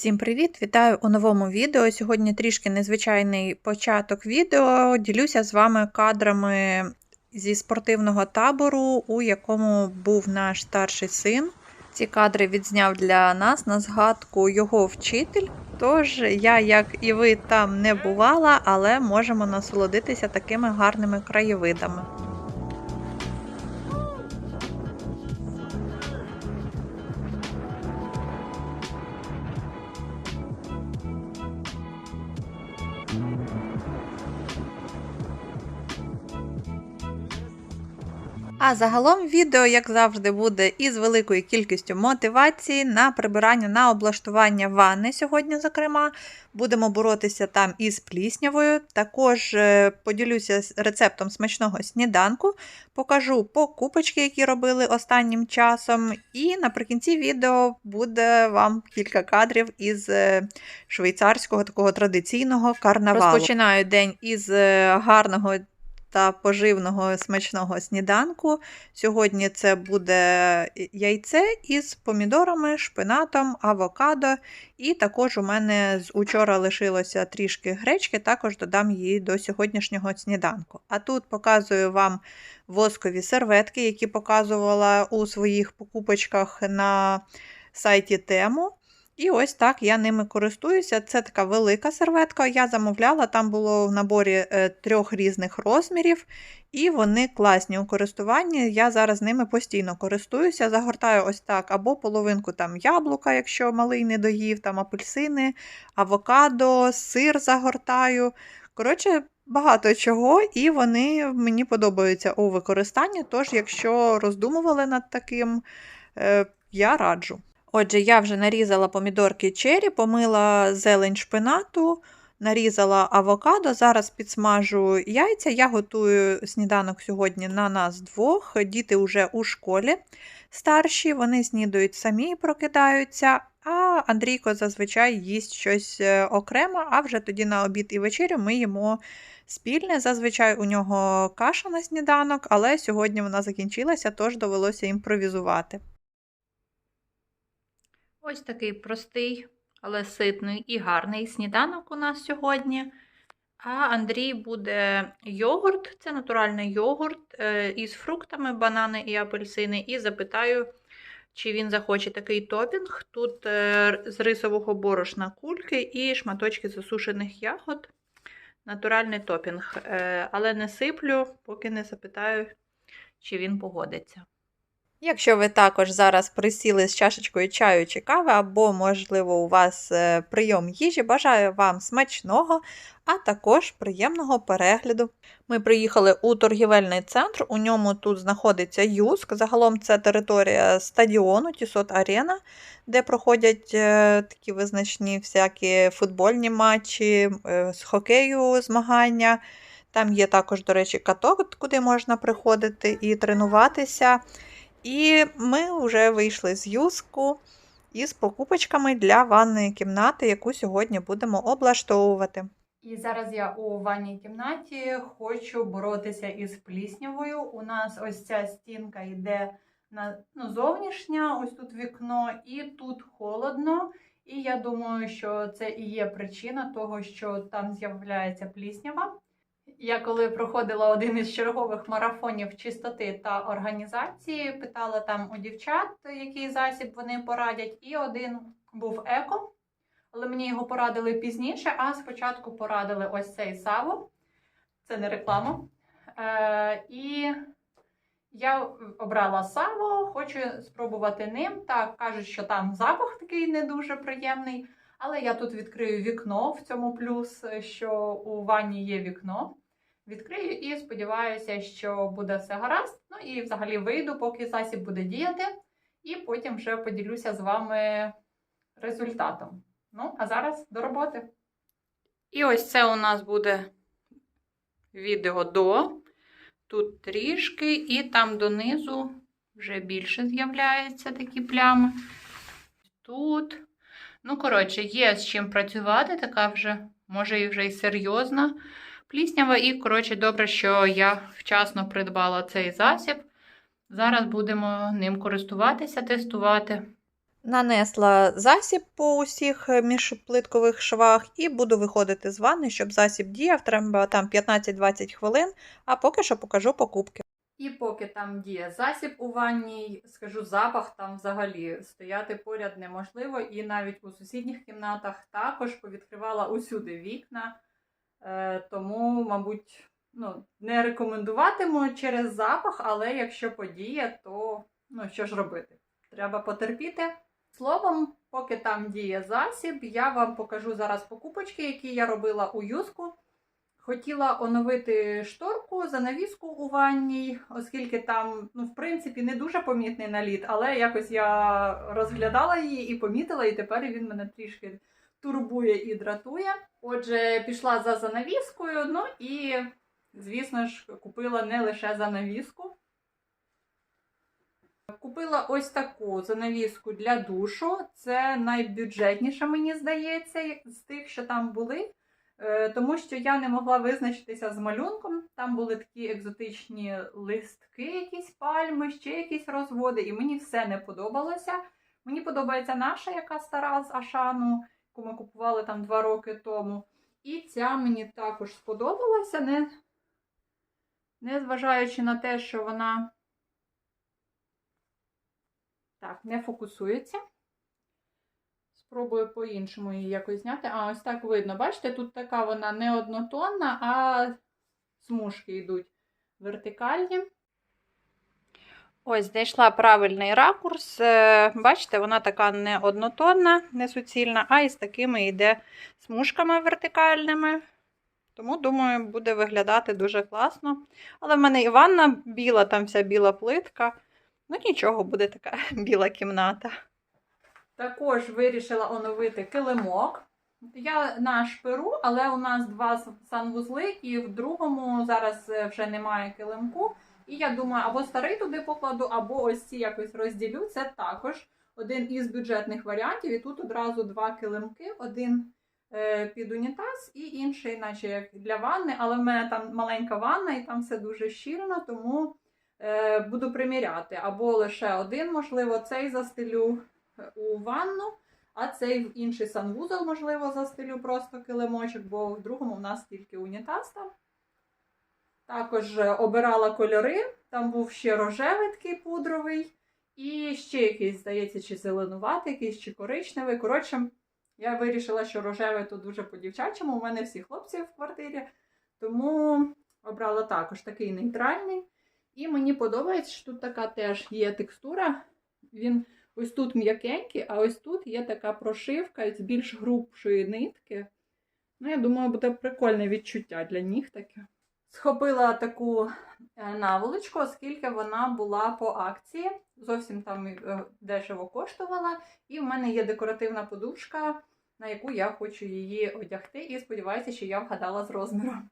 Всім привіт! Вітаю у новому відео. Сьогодні трішки незвичайний початок відео. Ділюся з вами кадрами зі спортивного табору, у якому був наш старший син. Ці кадри відзняв для нас на згадку його вчитель. Тож я, як і ви, там не бувала, але можемо насолодитися такими гарними краєвидами. Mm-hmm. А загалом відео, як завжди, буде із великою кількістю мотивації на прибирання на облаштування ванни сьогодні, зокрема. Будемо боротися там із пліснявою. Також е, поділюся рецептом смачного сніданку, покажу покупочки, які робили останнім часом. І наприкінці відео буде вам кілька кадрів із е, швейцарського такого традиційного карнавалу. Розпочинаю день із е, гарного та поживного смачного сніданку. Сьогодні це буде яйце із помідорами, шпинатом, авокадо. І також у мене з учора лишилося трішки гречки, також додам її до сьогоднішнього сніданку. А тут показую вам воскові серветки, які показувала у своїх покупочках на сайті Тему. І ось так я ними користуюся. Це така велика серветка. Я замовляла, там було в наборі е, трьох різних розмірів, і вони класні у користуванні. Я зараз ними постійно користуюся. Загортаю ось так, або половинку там яблука, якщо малий не доїв, там апельсини, авокадо, сир загортаю. Коротше, багато чого, і вони мені подобаються у використанні. Тож, якщо роздумували над таким, е, я раджу. Отже, я вже нарізала помідорки чері, помила зелень шпинату, нарізала авокадо. Зараз підсмажу яйця. Я готую сніданок сьогодні на нас двох. Діти вже у школі старші, вони снідають самі і прокидаються. А Андрійко зазвичай їсть щось е, окремо, а вже тоді на обід і вечерю ми їмо спільне. Зазвичай у нього каша на сніданок, але сьогодні вона закінчилася, тож довелося імпровізувати. Ось такий простий, але ситний і гарний сніданок у нас сьогодні. А Андрій буде йогурт, це натуральний йогурт е, із фруктами, банани і апельсини. І запитаю, чи він захоче такий топінг. Тут е, з рисового борошна кульки і шматочки засушених ягод. Натуральний топінг. Е, Але не сиплю, поки не запитаю, чи він погодиться. Якщо ви також зараз присіли з чашечкою чаю чи кави, або, можливо, у вас е, прийом їжі, бажаю вам смачного, а також приємного перегляду. Ми приїхали у торгівельний центр, у ньому тут знаходиться Юск. Загалом це територія стадіону Тісот Арена, де проходять е, такі визначні всякі футбольні матчі, е, з хокею змагання. Там є також, до речі, каток, куди можна приходити і тренуватися. І ми вже вийшли з юску із покупочками для ванної кімнати, яку сьогодні будемо облаштовувати. І зараз я у ванній кімнаті хочу боротися із пліснявою. У нас ось ця стінка йде на ну, зовнішня, ось тут вікно, і тут холодно. І я думаю, що це і є причина того, що там з'являється пліснява. Я коли проходила один із чергових марафонів чистоти та організації, питала там у дівчат, який засіб вони порадять, і один був еко, але мені його порадили пізніше, а спочатку порадили ось цей саво. Це не реклама. Е, І я обрала саво, хочу спробувати ним. Так, кажуть, що там запах такий не дуже приємний. Але я тут відкрию вікно в цьому плюс, що у ванні є вікно відкрию і сподіваюся, що буде все гаразд. Ну і взагалі вийду, поки засіб буде діяти, і потім вже поділюся з вами результатом. Ну, а зараз до роботи. І ось це у нас буде відео до. Тут трішки, і там донизу вже більше з'являються такі плями. Тут. Ну, коротше, є з чим працювати, така вже, може, і вже й серйозна пліснява. І, коротше, добре, що я вчасно придбала цей засіб. Зараз будемо ним користуватися, тестувати. Нанесла засіб по усіх міжплиткових швах і буду виходити з ванни, щоб засіб діяв. Треба там 15-20 хвилин, а поки що покажу покупки. І поки там діє засіб у ванній, скажу, запах там взагалі стояти поряд неможливо, і навіть у сусідніх кімнатах також повідкривала усюди вікна. Е, тому, мабуть, ну, не рекомендуватиму через запах, але якщо подіє, то ну, що ж робити? Треба потерпіти. Словом, поки там діє засіб, я вам покажу зараз покупочки, які я робила у юску. Хотіла оновити шторку, занавіску у ванній, оскільки там, ну, в принципі, не дуже помітний наліт, але якось я розглядала її і помітила, і тепер він мене трішки турбує і дратує. Отже, пішла за занавіскою, ну і, звісно ж, купила не лише занавіску. Купила ось таку занавіску для душу. Це найбюджетніша, мені здається, з тих, що там були. Е, Тому що я не могла визначитися з малюнком. Там були такі екзотичні листки, якісь пальми, ще якісь розводи, і мені все не подобалося. Мені подобається наша, яка стара з Ашану, яку ми купували там два роки тому. І ця мені також сподобалася, не, не зважаючи на те, що вона так, не фокусується. Спробую по-іншому її якось зняти. А, ось так видно. Бачите, тут така вона не однотонна, а смужки йдуть вертикальні. Ось, знайшла правильний ракурс. Е, Бачите, вона така не однотонна, не суцільна, а із такими йде смужками вертикальними. Тому, думаю, буде виглядати дуже класно. Але в мене і ванна біла, там вся біла плитка. Ну, нічого, буде така біла кімната. Також вирішила оновити килимок. Я на шпиру, але у нас два санвузли, і в другому зараз е, вже немає килимку. І я думаю, або старий туди покладу, або ось ці якось розділю. Це також один із бюджетних варіантів. І тут одразу два килимки: один е, під унітаз і інший, наче як для ванни. Але в мене там маленька ванна, і там все дуже щільно, тому е, буду приміряти. Або лише один, можливо, цей застелю у ванну, а цей в інший санвузол, можливо, застелю просто килимочок, бо в другому в нас тільки унітаз там. Також обирала кольори, там був ще рожевий такий пудровий, і ще якийсь, здається, чи зеленуватий, якийсь чи коричневий. Коротше, я вирішила, що рожевий тут дуже по-дівчачому. У мене всі хлопці в квартирі, тому обрала також такий нейтральний. І мені подобається, що тут така теж є текстура. Він ось тут м'якенький, а ось тут є така прошивка з більш грубшої нитки. Ну, я думаю, буде прикольне відчуття для ніг таке. Схопила таку е, наволочку, оскільки вона була по акції. Зовсім там е, дешево коштувала. І в мене є декоративна подушка, на яку я хочу її одягти. І сподіваюся, що я вгадала з розміром.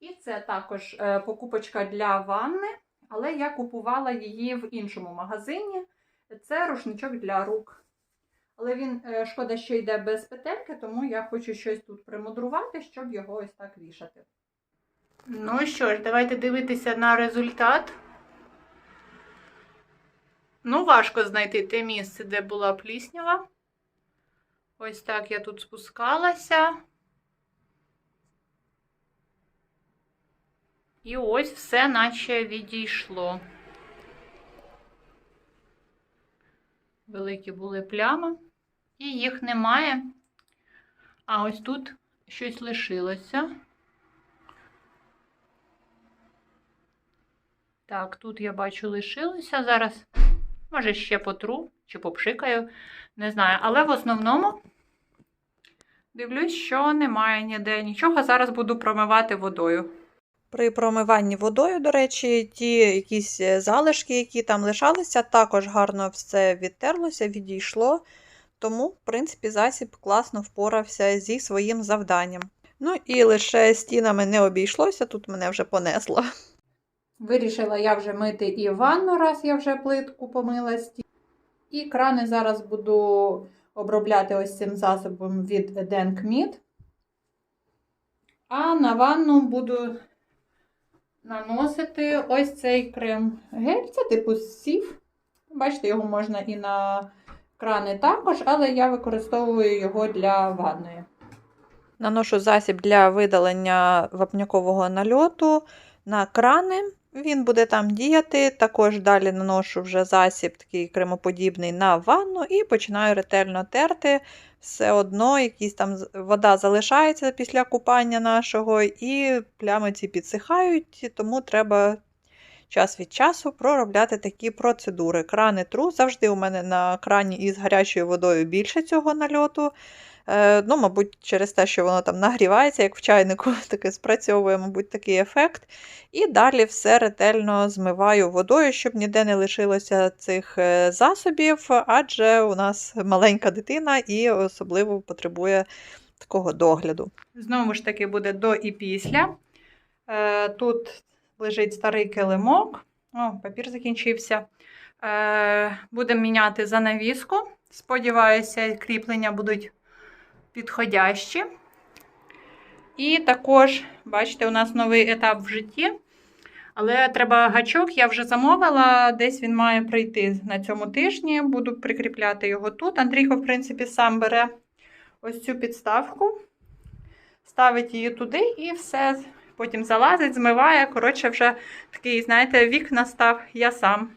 І це також е, покупочка для ванни, але я купувала її в іншому магазині. Це рушничок для рук. Але він, е, шкода, що йде без петельки, тому я хочу щось тут примудрувати, щоб його ось так вішати. Ну що ж, давайте дивитися на результат. Ну, важко знайти те місце, де була пліснява. Ось так я тут спускалася. І ось все наче відійшло. Великі були плями, і їх немає. А ось тут щось лишилося. Так, тут я бачу лишилося. Зараз, може, ще потру чи попшикаю, не знаю. Але в основному дивлюсь, що немає ніде нічого. Зараз буду промивати водою. При промиванні водою, до речі, ті якісь е, залишки, які там лишалися, також гарно все відтерлося, відійшло. Тому, в принципі, засіб класно впорався зі своїм завданням. Ну і лише стінами не обійшлося, тут мене вже понесло. Вирішила я вже мити і ванну, раз я вже плитку помила стіну. І крани зараз буду обробляти ось цим засобом від Denkmid. А на ванну буду наносити ось цей крем гель, це типу сів. Бачите, його можна і на крани також, але я використовую його для ванної. Наношу засіб для видалення вапнякового нальоту на крани. Він буде там діяти. Також далі наношу вже засіб такий кремоподібний на ванну і починаю ретельно терти. Все одно якісь там вода залишається після купання нашого, і плями ці підсихають, тому треба час від часу проробляти такі процедури. Крани тру завжди у мене на крані із гарячою водою більше цього нальоту. Е, ну, мабуть, через те, що воно там нагрівається, як в чайнику, таке спрацьовує, мабуть, такий ефект. І далі все ретельно змиваю водою, щоб ніде не лишилося цих е, засобів, адже у нас маленька дитина і особливо потребує такого догляду. Знову ж таки, буде до і після. Е, Тут лежить старий килимок. О, папір закінчився. Е, Будемо міняти занавіску. Сподіваюся, кріплення будуть підходящі. І також, бачите, у нас новий етап в житті. Але треба гачок, я вже замовила, десь він має прийти на цьому тижні. Буду прикріпляти його тут. Андрійко, в принципі, сам бере ось цю підставку, ставить її туди і все. Потім залазить, змиває. Коротше, вже такий, знаєте, вік настав я сам.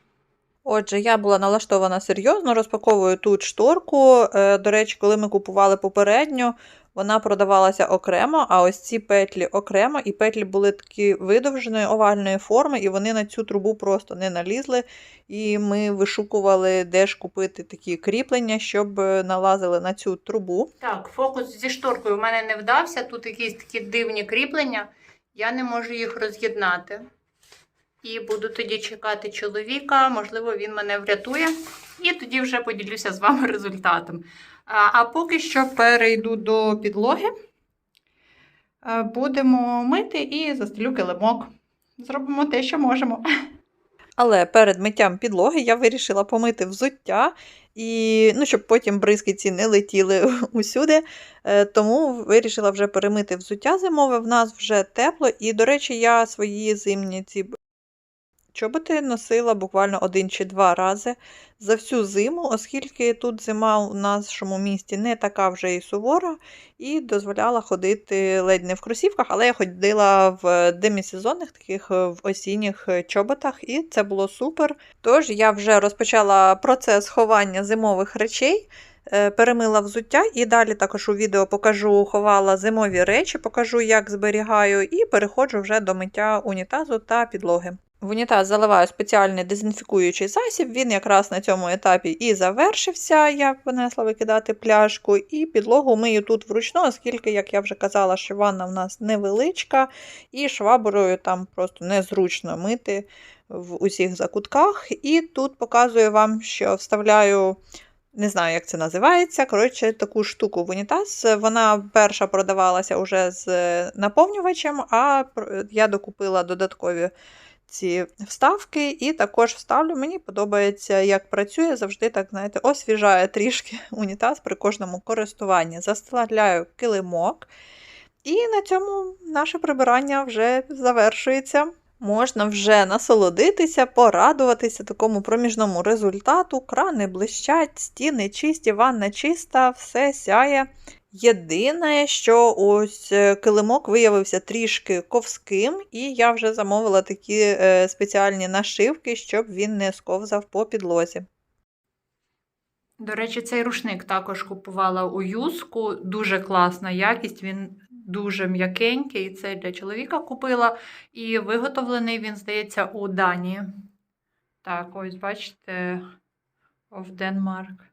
Отже, я була налаштована серйозно, розпаковую тут шторку. Е, До речі, коли ми купували попередню, вона продавалася окремо, а ось ці петлі окремо, і петлі були такі видовженої овальної форми, і вони на цю трубу просто не налізли. І ми вишукували, де ж купити такі кріплення, щоб е, налазили на цю трубу. Так, фокус зі шторкою в мене не вдався. Тут якісь такі дивні кріплення. Я не можу їх роз'єднати. І буду тоді чекати чоловіка, можливо, він мене врятує. І тоді вже поділюся з вами результатом. А, поки що перейду до підлоги. Е, Будемо мити і застелю килимок. Зробимо те, що можемо. Але перед миттям підлоги я вирішила помити взуття, і, ну, щоб потім бризки ці не летіли усюди. Е, Тому вирішила вже перемити взуття зимове. В нас вже тепло. І, до речі, я свої зимні ці чоботи носила буквально один чи два рази за всю зиму, оскільки тут зима у нашому місті не така вже і сувора, і дозволяла ходити ледь не в кросівках, але я ходила в демісезонних таких е, в осінніх е, чоботах, і це було супер. Тож я вже розпочала процес ховання зимових речей. е, Перемила взуття і далі також у відео покажу, ховала зимові речі, покажу, як зберігаю, і переходжу вже до миття унітазу та підлоги. В унітаз заливаю спеціальний дезінфікуючий засіб. Він якраз на цьому етапі і завершився. Я понесла викидати пляшку, і підлогу мию тут вручну, оскільки, як я вже казала, що ванна в нас невеличка, і шваброю там просто незручно мити в усіх закутках. І тут показую вам, що вставляю. Не знаю, як це називається. Коротше, таку штуку в унітаз. Вона перша продавалася вже з наповнювачем, а я докупила додаткові ці вставки, і також вставлю. Мені подобається, як працює, завжди так, знаєте, освіжає трішки унітаз при кожному користуванні. Застеляю килимок, і на цьому наше прибирання вже завершується. Можна вже насолодитися, порадуватися такому проміжному результату. Крани блищать, стіни чисті, ванна чиста, все сяє. Єдине, що ось е, килимок виявився трішки ковським, і я вже замовила такі е, спеціальні нашивки, щоб він не сковзав по підлозі. До речі, цей рушник також купувала у юску. Дуже класна якість, він дуже м'якенький. Це для чоловіка купила. І виготовлений він, здається, у Данії. Так, ось бачите, of Denmark.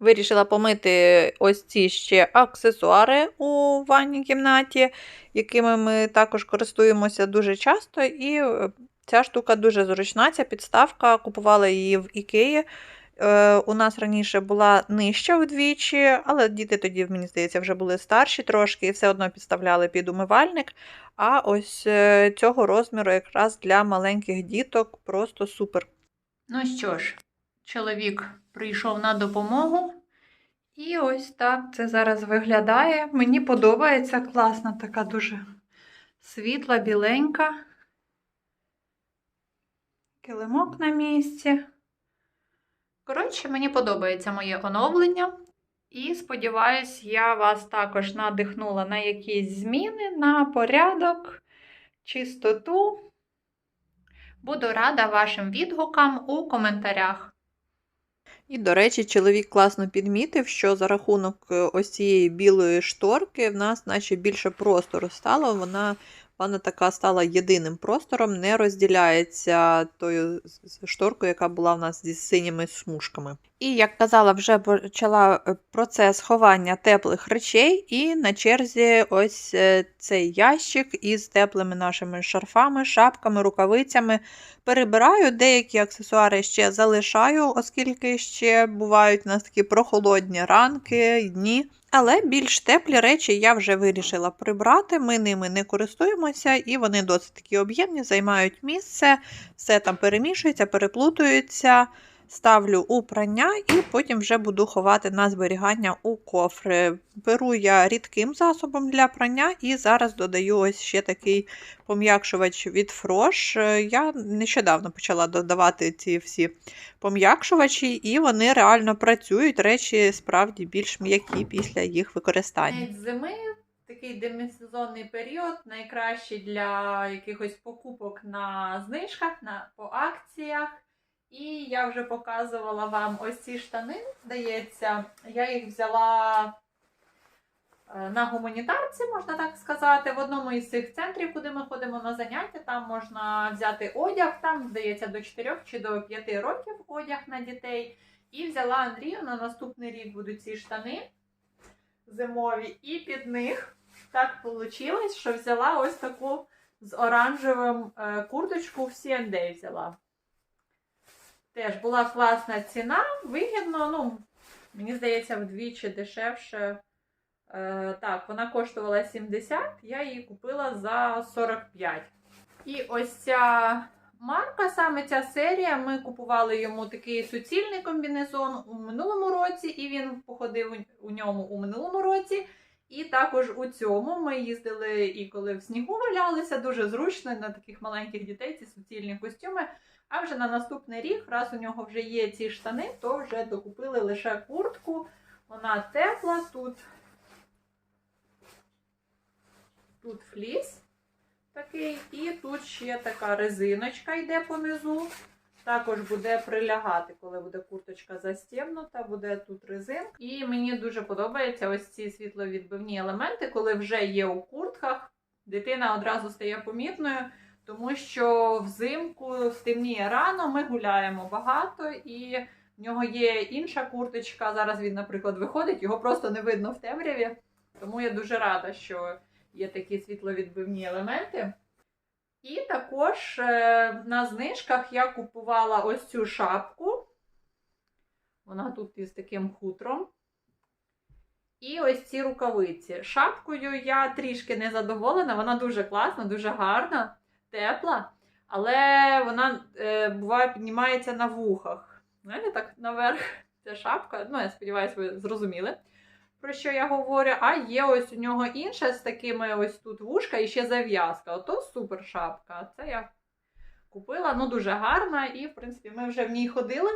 Вирішила помити ось ці ще аксесуари у ванній кімнаті, якими ми також користуємося дуже часто. І е, ця штука дуже зручна. Ця підставка купувала її в Ікеї. Е, у нас раніше була нижча вдвічі, але діти тоді, мені здається, вже були старші трошки і все одно підставляли під умивальник. А ось е, цього розміру якраз для маленьких діток просто супер. Ну що ж, чоловік прийшов на допомогу. І ось так це зараз виглядає. Мені подобається класна, така дуже світла, біленька. Килимок на місці. Коротше, мені подобається моє оновлення. І сподіваюсь, я вас також надихнула на якісь зміни, на порядок, чистоту. Буду рада вашим відгукам у коментарях. І, до речі, чоловік класно підмітив, що за рахунок е, ось цієї білої шторки в нас наче більше простору стало. Вона, вона така стала єдиним простором, не розділяється тою шторкою, яка була в нас зі синіми смужками. І, як казала, вже почала е, процес ховання теплих речей, і на черзі ось е, цей ящик із теплими нашими шарфами, шапками, рукавицями. Перебираю, деякі аксесуари ще залишаю, оскільки ще бувають у нас такі прохолодні ранки, дні. Але більш теплі речі я вже вирішила прибрати. Ми ними не користуємося, і вони досить такі об'ємні, займають місце, все там перемішується, переплутується. Ставлю у прання і потім вже буду ховати на зберігання у кофри. Беру я рідким засобом для прання і зараз додаю ось ще такий пом'якшувач від Фрош. Я нещодавно почала додавати ці всі пом'якшувачі, і вони реально працюють. Речі справді більш м'які після їх використання. Зими, такий демісезонний період, найкращий для якихось покупок на знижках, на, по акціях. І я вже показувала вам ось ці штани, здається. Я їх взяла е, на гуманітарці, можна так сказати, в одному із цих центрів, куди ми ходимо на заняття. Там можна взяти одяг, там, здається, до 4 чи до 5 років одяг на дітей. І взяла Андрію на наступний рік будуть ці штани зимові, і під них так вийшло, що взяла ось таку з оранжевим е, курточку в C&A взяла. Теж була класна ціна, вигідно, ну, мені здається, вдвічі дешевше. Е, так, вона коштувала 70, я її купила за 45. І ось ця марка, саме ця серія, ми купували йому такий суцільний комбінезон у минулому році, і він походив у- ньому у минулому році. І також у цьому ми їздили і коли в снігу валялися, дуже зручно на таких маленьких дітей ці суцільні костюми. А вже на наступний рік, раз у нього вже є ці штани, то вже докупили лише куртку. Вона тепла, тут, тут фліс такий, і тут ще така резиночка йде понизу. Також буде прилягати, коли буде курточка застібнута, буде тут резинка. І мені дуже подобаються ось ці світловідбивні елементи, коли вже є у куртках. Дитина одразу стає помітною, тому що взимку стемніє рано, ми гуляємо багато, і в нього є інша курточка. Зараз він, наприклад, виходить, його просто не видно в темряві. Тому я дуже рада, що є такі світловідбивні елементи. І також е, на знижках я купувала ось цю шапку. Вона тут із таким хутром. І ось ці рукавиці. Шапкою я трішки не задоволена, вона дуже класна, дуже гарна, тепла, але вона е, буває піднімається на вухах. Знаєте, так наверх ця шапка. Ну, я сподіваюся, ви зрозуміли, про що я говорю. А є ось у нього інша з такими ось тут вушка і ще зав'язка. Ото супер шапка. Це я купила, ну дуже гарна, і, в принципі, ми вже в ній ходили.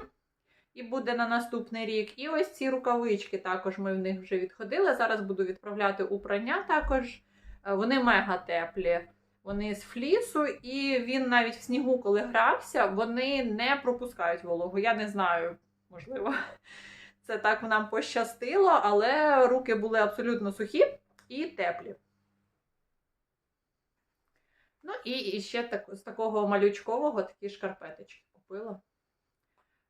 І буде на наступний рік. І ось ці рукавички також ми в них вже відходили. Зараз буду відправляти у прання також. Е, Вони мега теплі. Вони з флісу, і він навіть в снігу, коли грався, вони не пропускають вологу. Я не знаю, можливо, це так нам пощастило, але руки були абсолютно сухі і теплі. Ну і, і ще так, з такого малючкового такі шкарпеточки купила.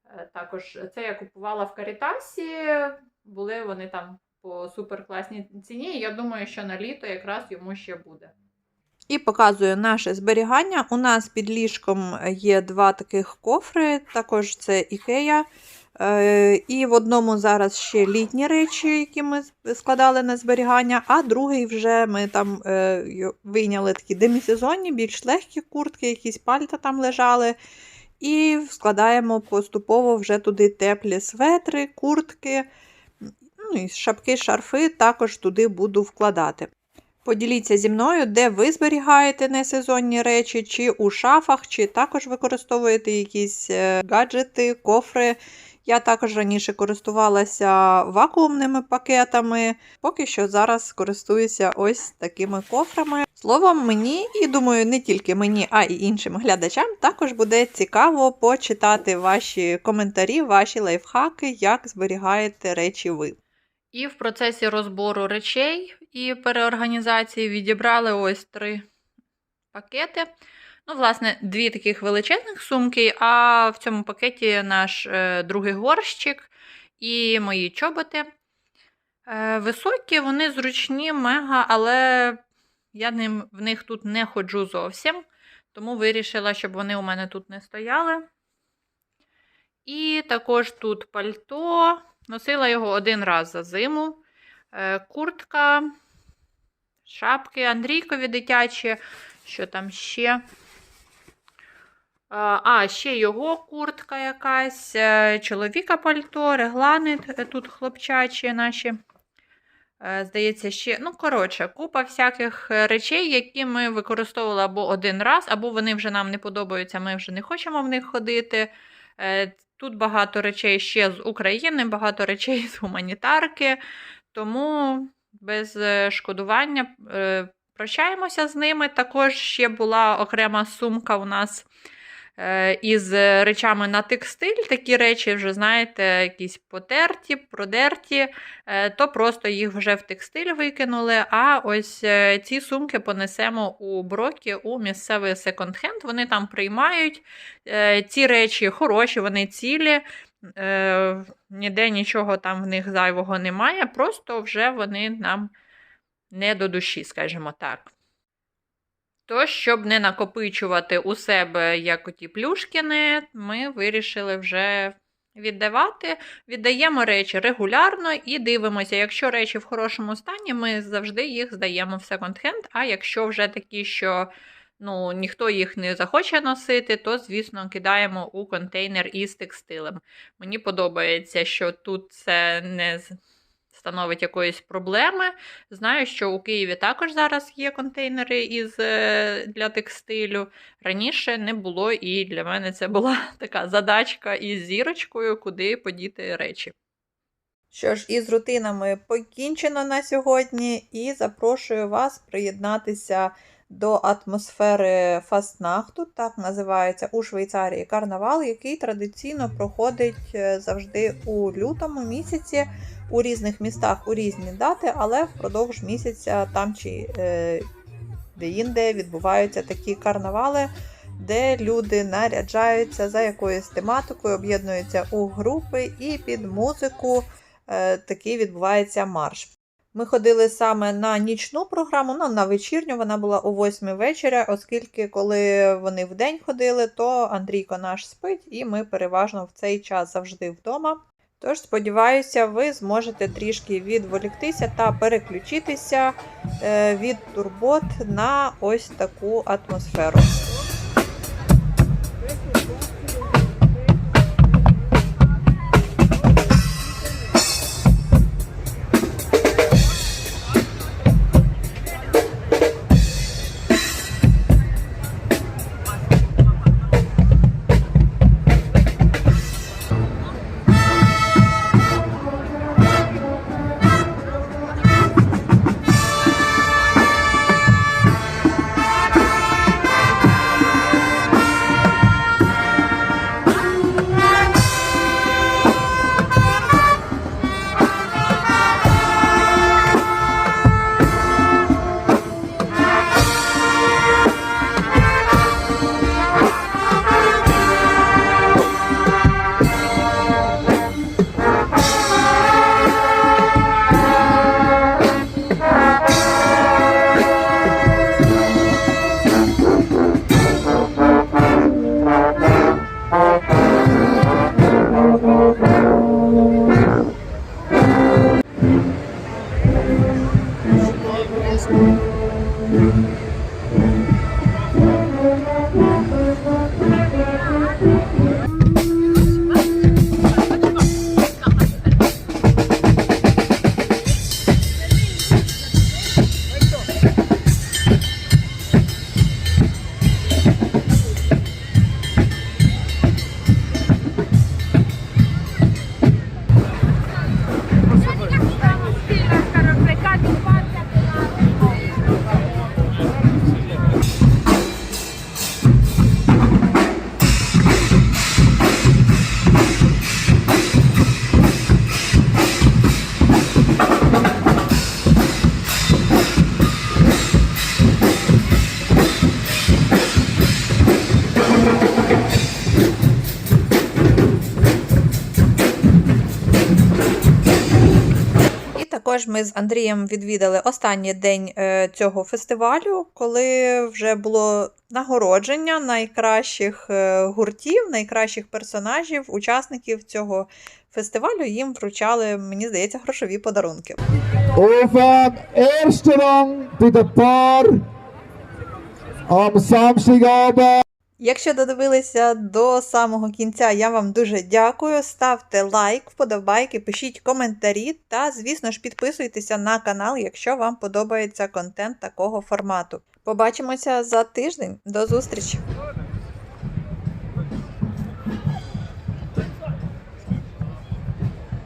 Е, Також це я купувала в Карітасі. Були вони там по суперкласній ціні. Я думаю, що на літо якраз йому ще буде. І показую наше зберігання. У нас під ліжком є два таких кофри, також це Ікея. Е, І в одному зараз ще літні речі, які ми складали на зберігання, а другий вже ми там е, вийняли такі демісезонні, більш легкі куртки, якісь пальта там лежали. І складаємо поступово вже туди теплі светри, куртки, ну і шапки, шарфи також туди буду вкладати. Поділіться зі мною, де ви зберігаєте несезонні речі, чи у шафах, чи також використовуєте якісь е, гаджети, кофри Я також раніше користувалася вакуумними пакетами, поки що зараз користуюся ось такими кофрами. Словом, мені і думаю, не тільки мені, а й іншим глядачам також буде цікаво почитати ваші коментарі, ваші лайфхаки, як зберігаєте речі ви. І в процесі розбору речей і переорганізації відібрали ось три пакети. Ну, власне, дві таких величезних сумки, а в цьому пакеті наш е, другий горщик і мої чоботи. Е, високі, вони зручні, мега, але я ним, в них тут не ходжу зовсім, тому вирішила, щоб вони у мене тут не стояли. І також тут пальто. Носила його один раз за зиму. Е, Куртка, шапки, Андрійкові дитячі, що там ще. А, А, ще його куртка якась, е, чоловіка пальто, реглани е, тут хлопчачі наші. Е, Здається, ще, ну, коротше, купа всяких е, речей, які ми використовували або один раз, або вони вже нам не подобаються, ми вже не хочемо в них ходити. Е, Тут багато речей ще з України, багато речей з гуманітарки, тому без е, шкодування е, прощаємося з ними. Також ще була окрема сумка у нас е, із речами на текстиль. Такі речі, вже, знаєте, якісь потерті, продерті, то просто їх вже в текстиль викинули. А ось ці сумки понесемо у брокі у місцевий секонд-хенд. Вони там приймають. Ці речі хороші, вони цілі. Е, Ніде нічого там в них зайвого немає, просто вже вони нам не до душі, скажімо так. То, щоб не накопичувати у себе як оті плюшкіни, ми вирішили вже віддавати. Віддаємо речі регулярно і дивимося. Якщо речі в хорошому стані, ми завжди їх здаємо в секонд-хенд, а якщо вже такі, що ну, ніхто їх не захоче носити, то, звісно, кидаємо у контейнер із текстилем. Мені подобається, що тут це не становить якоїсь проблеми. Знаю, що у Києві також зараз є контейнери із, е, для текстилю. Раніше не було, і для мене це була така задачка із зірочкою, куди подіти речі. Що ж, із рутинами покінчено на сьогодні, і запрошую вас приєднатися до атмосфери Фастнахту, так називається у Швейцарії карнавал, який традиційно проходить е, завжди у лютому місяці у різних містах у різні дати, але впродовж місяця там чи е, де-інде відбуваються такі карнавали. Де люди наряджаються за якоюсь тематикою, об'єднуються у групи і під музику е, такий відбувається марш. Ми ходили саме на нічну програму, ну на вечірню вона була о 8 вечора, оскільки коли вони в день ходили, то Андрійко наш спить, і ми переважно в цей час завжди вдома. Тож, сподіваюся, ви зможете трішки відволіктися та переключитися е, від турбот на ось таку атмосферу. Також ми з Андрієм відвідали останній день е, цього фестивалю, коли вже було нагородження найкращих е, гуртів, найкращих персонажів, учасників цього фестивалю. Їм вручали, мені здається, грошові подарунки. Par om samsigabe. Якщо додивилися до самого кінця, я вам дуже дякую. Ставте лайк, вподобайки, пишіть коментарі та, звісно ж, підписуйтеся на канал, якщо вам подобається контент такого формату. Побачимося за тиждень. До зустрічі!